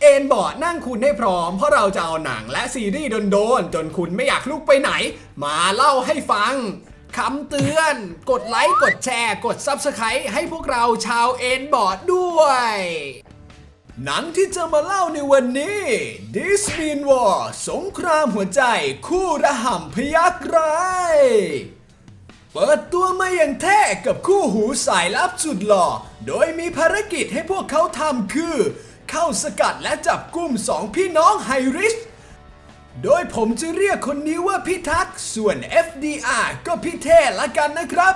เอนบอร์ดนั่งคุณให้พร้อม เพราะเราจะเอาหนังและซีรีส์โดนๆ จนคุณไม่อยากลุกไปไหน มาเล่าให้ฟังคำเตือน กดไลค์ กดแชร์ กด Subscribe ให้พวกเราชาวเอนบอร์ดด้วย หนังที่จะมาเล่าในวันนี้ This Mean War สงครามหัวใจคู่ระห่ำพยักร้ายเปิดตัวมาอย่างแท้กับคู่หูสายลับสุดหล่อ โดยมีภารกิจให้พวกเขาทำคือ เข้าสกัดและจับกุมสองพี่น้องไฮริช โดยผมจะเรียกคนนี้ว่าพี่ทักษ์ส่วน FDR ก็พี่เท่ละกันนะครับ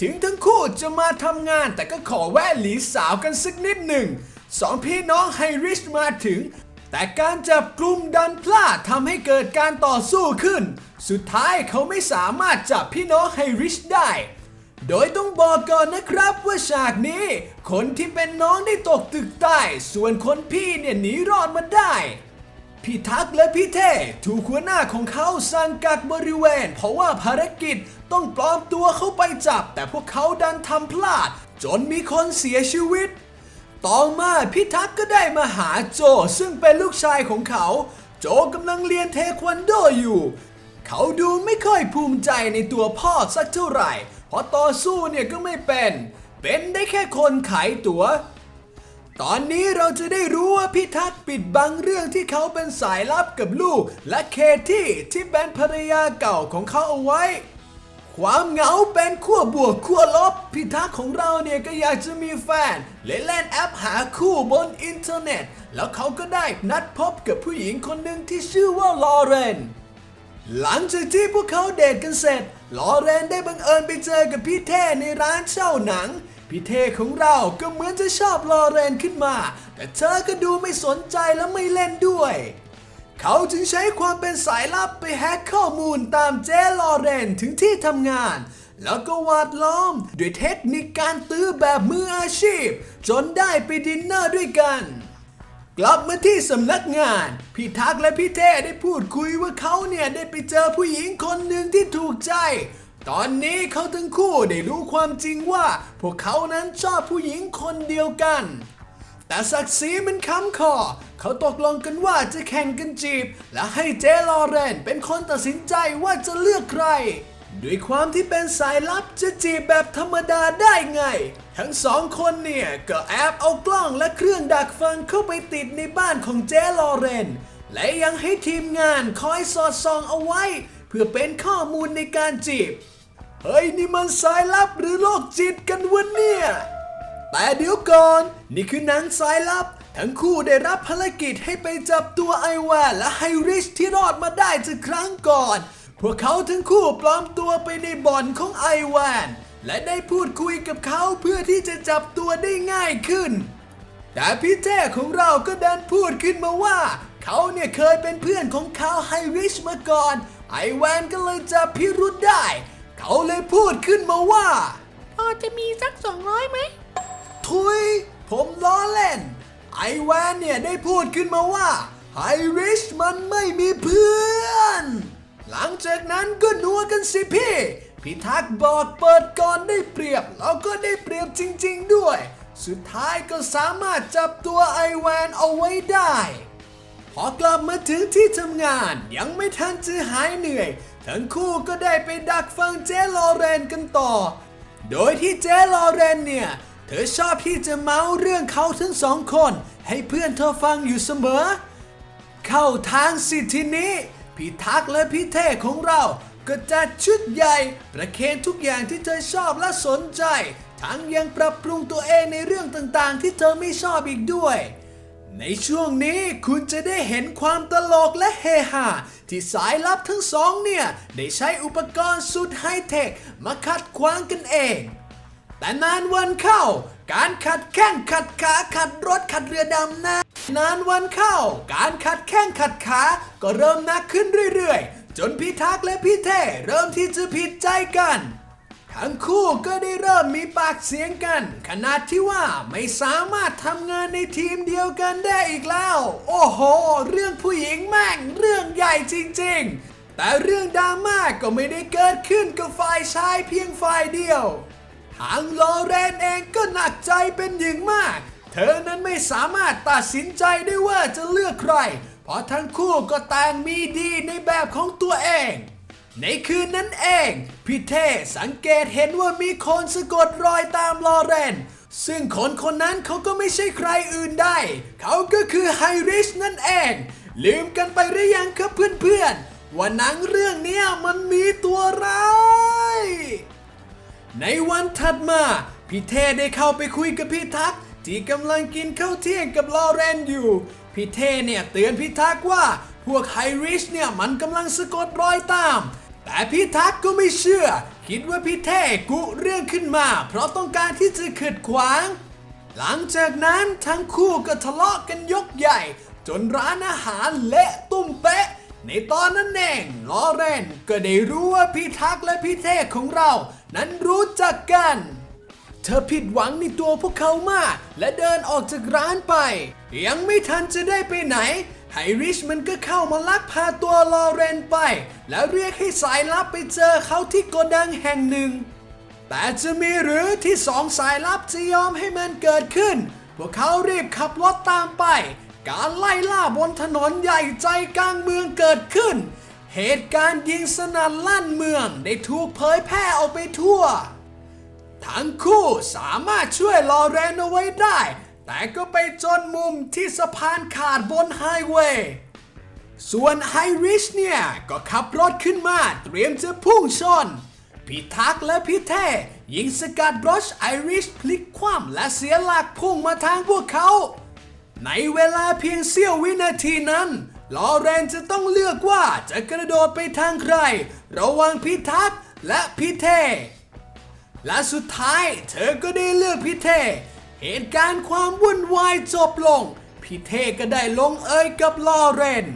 ถึงทั้งคู่จะมาทำงานแต่ก็ขอแวะหลีสาวกันสักนิดหนึ่งสองพี่น้องไฮริชมาถึง แต่การจับกลุ่มดันพลาดทำให้เกิดการต่อสู้ขึ้น สุดท้ายเขาไม่สามารถจับพี่น้องไฮริชได้ โดยต้องบอกก่อนนะครับว่าฉากนี้ คนที่เป็นน้องได้ตกตึกใต้ ส่วนคนพี่เนี่ยหนีรอดมาได้พี่ทักและพี่เท่ถูกหัวหน้าของเขาสั่งกักบริเวณ เพราะว่าภารกิจต้องปลอมตัวเข้าไปจับ แต่พวกเขาดันทำพลาด จนมีคนเสียชีวิต ต่อมาพี่ทักก็ได้มาหาโจซึ่งเป็นลูกชายของเขา โจกำลังเรียนเทควันโดอยู่ เขาดูไม่ค่อยภูมิใจในตัวพ่อสักเท่าไหร่ พราะต่อสู้เนี่ยก็ไม่เป็น เป็นได้แค่คนขายตั๋ว ตอนนี้เราจะได้รู้ว่าพี่ทักษ์ปิดบังเรื่องที่เขาเป็นสายลับกับลูก และเคที่ที่เป็นภรรยาเก่าของเขาเอาไว้ ความเหงาเป็นขั้วบวกขั้วลบพี่ทักษ์ของเราเนี่ยก็อยากจะมีแฟนเลยเล่นแอปหาคู่บนอินเทอร์เน็ต แล้วเขาก็ได้นัดพบกับผู้หญิงคนหนึ่งที่ชื่อว่าลอเรนหลังจากที่พวกเขาเดทกันเสร็จ ลอเรนได้บังเอิญไปเจอกับพี่เท่ในร้านเช่าหนัง พี่เท่ของเราก็เหมือนจะชอบลอเรนขึ้นมา แต่เธอก็ดูไม่สนใจและไม่เล่นด้วย เขาจึงใช้ความเป็นสายลับไปแฮกข้อมูลตามเจ๊ลอเรนถึงที่ทำงาน แล้วก็วาดล้อม ด้วยเทคนิคการตื้อแบบมืออาชีพ จนได้ไปดินเนอร์ด้วยกัน กลับมาที่สำนักงาน พี่ทักและพี่เท่ได้พูดคุยว่าเขาเนี่ยได้ไปเจอผู้หญิงคนหนึ่งที่ถูกใจ ตอนนี้เขาทั้งคู่ได้รู้ความจริงว่า พวกเขานั้นชอบผู้หญิงคนเดียวกัน แต่ศักดิ์ศรีมันค้ำคอ เขาตกลงกันว่าจะแข่งกันจีบ และให้เจลอเรนเป็นคนตัดสินใจว่าจะเลือกใคร ด้วยความที่เป็นสายลับจะจีบแบบธรรมดาได้ไง ทั้งสองคนเนี่ย ก็แอบเอากล้องและเครื่องดักฟังเข้าไปติดในบ้านของเจลอเรน และยังให้ทีมงานคอยสอดส่องเอาไว้ เพื่อเป็นข้อมูลในการจีบ เฮ้ย นี่มันสายลับหรือโรคจิตกันวะเนี่ย แต่เดี๋ยวก่อน นี่คือหนังสายลับ ทั้งคู่ได้รับภารกิจให้ไปจับตัวไอแวนและไฮริชที่รอดมาได้จากครั้งก่อน พวกเขาทั้งคู่ปลอมตัวไปในบ่อนของไอแวน และได้พูดคุยกับเขาเพื่อที่จะจับตัวได้ง่ายขึ้น แต่พี่เท่ของเราก็ดันพูดขึ้นมาว่า เขาเนี่ยเคยเป็นเพื่อนของเขาไฮริชมาก่อน ไอแวนก็เลยจับพิรุธได้ เขาเลยพูดขึ้นมาว่าพอจะมีสักสองร้อยไหม ทุย ผมล้อเล่น ไอแวนเนี่ยได้พูดขึ้นมาว่าไฮริชมันไม่มีเพื่อน หลังจากนั้นก็นัวกันสิพี่ พี่ทักษ์บอกเปิดก่อนได้เปรียบ แล้วก็ได้เปรียบจริง ๆ ด้วย สุดท้ายก็สามารถจับตัวไอแวนเอาไว้ได้ พอกลับมาถึงที่ทำงานยังไม่ทันจะหายเหนื่อย ทั้งคู่ก็ได้ไปดักฟังเจลอเรนกันต่อ โดยที่เจลอเรนเนี่ยเธอชอบที่จะเมาเรื่องเขาทั้งสองคน ให้เพื่อนเธอฟังอยู่เสมอ เข้าทางสิทีนี้พี่ทักษ์และพี่เท่ของเรา ก็จัดชุดใหญ่ ประเคนทุกอย่างที่เธอชอบและสนใจ ทั้งยังปรับปรุงตัวเองในเรื่องต่างๆ ที่เธอไม่ชอบอีกด้วย ในช่วงนี้คุณจะได้เห็นความตลกและเฮฮาที่สายลับทั้งสองเนี่ย ได้ใช้อุปกรณ์สุดไฮเทค มาขัดขวางกันเอง แต่นานวันเข้า การขัดแข้งขัดขาขัดรถขัดเรือดำน้ำนานวันเข้า การขัดแข้งขัดขา ก็เริ่มหนักขึ้นเรื่อยๆ จนพี่ทักและพี่เท่เริ่มที่จะผิดใจกัน ทั้งคู่ก็ได้เริ่มมีปากเสียงกัน ขนาดที่ว่าไม่สามารถทำงานในทีมเดียวกันได้อีกแล้ว โอ้โห เรื่องผู้หญิงแม่งเรื่องใหญ่จริง ๆ แต่เรื่องดราม่าก็ไม่ได้เกิดขึ้นกับฝ่ายชายเพียงฝ่ายเดียว ทางลอเรนเองก็หนักใจเป็นอย่างมาก เธอนั้นไม่สามารถตัดสินใจได้ว่าจะเลือกใคร เพราะทั้งคู่ก็ต่างมีดีในแบบของตัวเอง ในคืนนั้นเองพี่เทสังเกตเห็นว่ามีคนสะกดรอยตามลอเรน ซึ่งคนคนนั้นเขาก็ไม่ใช่ใครอื่นได้ เขาก็คือไฮริชนั่นเอง ลืมกันไปหรือยังครับเพื่อนๆว่าหนังเรื่องนี้มันมีตัวร้ายในวันถัดมาพี่เทได้เข้าไปคุยกับพี่ทัก ที่กำลังกินข้าวเที่ยงกับลอเรนอยู่ พี่เท่เนี่ยเตือนพี่ทักว่าพวกไฮริชเนี่ยมันกำลังสะกดรอยตาม แต่พี่ทักก็ไม่เชื่อ คิดว่าพี่เท่กุเรื่องขึ้นมา เพราะต้องการที่จะขัดขวาง หลังจากนั้นทั้งคู่ก็ทะเลาะกันยกใหญ่ จนร้านอาหารเละตุ้มเป๊ะ ในตอนนั้นเองลอเรนก็ได้รู้ว่าพี่ทักและพี่เท่ของเรา นั้นรู้จักกัน เธอผิดหวังในตัวพวกเขามาก และเดินออกจากร้านไป ยังไม่ทันจะได้ไปไหน ไฮริชมันก็เข้ามาลักพาตัวลอเรนไป แล้วเรียกให้สายลับไปเจอเขาที่โกดังแห่งหนึ่ง แต่จะมีหรือที่สองสายลับจะยอมให้มันเกิดขึ้น พวกเขารีบขับรถตามไป การไล่ล่าบนถนนใหญ่ใจกลางเมืองเกิดขึ้น เหตุการณ์ยิงสนั่นลั่นเมืองได้ถูกเผยแพร่ออกไปทั่ว ทั้งคู่สามารถช่วยลอเรนเอาไว้ได้ แต่ก็ไปจนมุมที่สะพานขาดบนไฮเวย์ ส่วนไฮริชเนี่ย ก็ขับรถขึ้นมาเตรียมจะพุ่งชน พี่ทักและพี่เท่ยิงสกัดบรอชไอริชพลิกคว่ำและเสียหลักพุ่งมาทางพวกเขา ในเวลาเพียงเสี้ยววินาทีนั้นลอเรนจะต้องเลือกว่าจะกระโดดไปทางใคร ระว่างพี่ทักและพี่เท และสุดท้ายเธอก็ได้เลือกพี่เท เหตุการณ์ความวุ่นวายจบลง พี่เทก็ได้ลงเอยกับลอเรน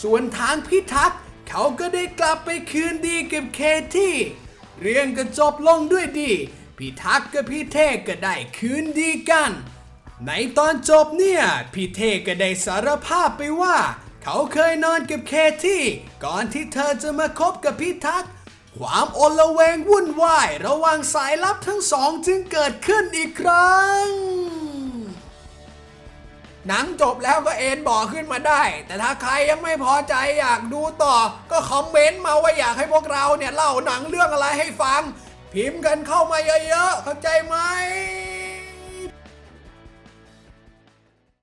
ส่วนทางพี่ทักษ์เขาก็ได้กลับไปคืนดีกับเคที่ เรื่องก็จบลงด้วยดี พี่ทักษ์กับพี่เทก็ได้คืนดีกัน ในตอนจบเนี่ย พี่เทก็ได้สารภาพไปว่า เขาเคยนอนกับเคที่ ก่อนที่เธอจะมาคบกับพี่ทักษ์ ความโอลเวงวุ่นวาย ระหว่างสายลับทั้งสองจึงเกิดขึ้นอีกครั้ง หนังจบแล้วก็เอ็นบ่อขึ้นมาได้ แต่ถ้าใครยังไม่พอใจอยากดูต่อ ก็คอมเมนต์มาว่าอยากให้พวกเราเนี่ยเล่าหนังเรื่องอะไรให้ฟัง พิมพ์กันเข้ามาเยอะๆ เข้าใจไหม